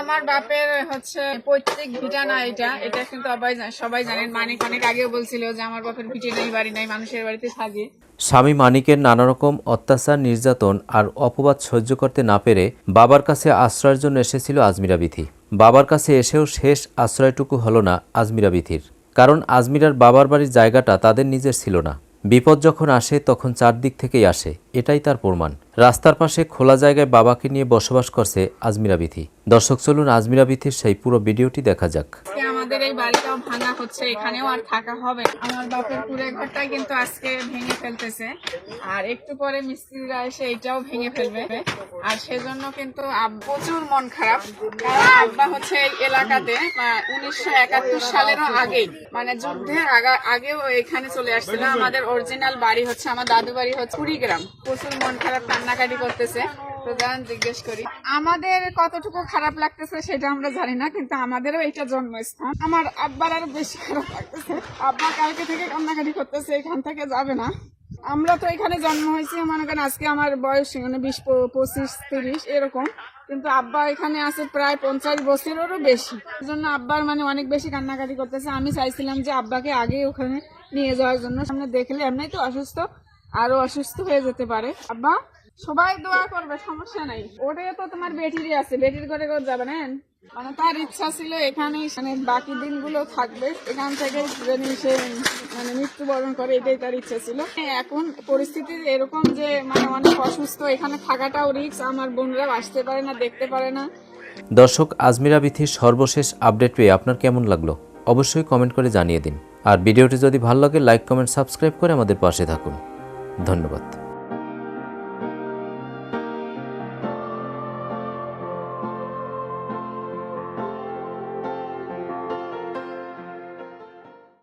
আমার বাপের হচ্ছে পৈতৃক ভিটা না এটা। এটা কিন্তু সবাই সবাই জানেন, মানিক অনেক আগেও বলছিল যে আমার বাপের ভিটে নেই, বাড়ি নাই, মানুষের বাড়িতে থাকে। স্বামী মানিকের নানা রকম অত্যাচার, নির্যাতন আর অপবাদ সহ্য করতে না পেরে বাবার কাছে আশ্রয়ের জন্য এসেছিল আজমিরা বিথি। বাবার কাছে এসেও শেষ আশ্রয়টুকু হলো না আজমিরা বিথির। কারণ আজমিরার বাবার বাড়ির জায়গাটা তাদের নিজের ছিল না। বিপদ যখন আসে, তখন চারদিক থেকেই আসে। এটাই তার প্রমাণ। রাস্তার পাশে খোলা জায়গায় বাবাকে নিয়ে বসবাস করছে আজমিরা বিথি। দর্শক, চলুন আজমিরা বিথির সেই পুরো ভিডিওটি দেখা যাক। আমাদের এই বাড়িটাও ভাঙা হচ্ছে, এখানেও আর থাকা হবে। আমার বাপের কুড়ে ঘরটাই কিন্তু আজকে ভেঙে ফেলতেছে। আর একটু পরে মিস্ত্রিরা এসে এটাও ভেঙে ফেলবে। আর সেজন্য কিন্তু প্রচুর মন খারাপ। আব্বা হচ্ছে এই এলাকাতে উনিশশো একাত্তর সালেরও আগেই। মানে যুদ্ধের আগেও এখানে চলে আসছিল। আমাদের অরিজিনাল বাড়ি হচ্ছে, আমার দাদু বাড়ি হচ্ছে কুড়িগ্রাম। প্রচুর মন খারাপ কান্নাকাটি করতেছে। তো দাঁড়ান জিজ্ঞেস করি, আমাদের কতটুকু খারাপ লাগতেছে সেটা আমরা জানি না, কিন্তু আমাদেরও এটা জন্মস্থান। আমার আব্বার আরও বেশি খারাপ লাগতেছে। আব্বা কালকে থেকে কান্নাকাটি করতেছে, এখান থেকে যাবে না। আমরা তো এখানে জন্ম হয়েছি, মনে করেন আজকে আমার বয়স মানে বিশ পঁচিশ, তিরিশ, এরকম। কিন্তু আব্বা এখানে আছে প্রায় পঞ্চাশ বছরেরও বেশি। জন্য আব্বার মানে অনেক বেশি কান্নাকাটি করতেছে। আমি চাইছিলাম যে আব্বাকে আগে ওখানে নিয়ে যাওয়ার জন্য। সামনে দেখলে এমনি তো অসুস্থ, আরও অসুস্থ হয়ে যেতে পারে। আব্বা সবাই দোয়া করবে, সমস্যা নাই। ওটাই তো তোমার বেটিরই আছে বেটির ঘরে করে যাবে না মানে তার ইচ্ছা ছিল এখানেই মানে বাকি দিনগুলো থাকবে, এখান থেকে যদি সে মানে মৃত্যুবরণ করে, এটাই তার ইচ্ছা ছিল। এখন পরিস্থিতি এরকম যে মানে অনেক অসুস্থ, এখানে থাকাটাও রিস্ক আমার বোনরাও আসতে পারে না, দেখতে পারে না। দর্শক, আজমিরা বিথির সর্বশেষ আপডেট পেয়ে আপনার কেমন লাগল? অবশ্যই কমেন্ট করে জানিয়ে দিন। আর ভিডিওটি যদি ভালো লাগে লাইক কমেন্ট সাবস্ক্রাইব করে আমাদের পাশে থাকুন। ধন্যবাদ।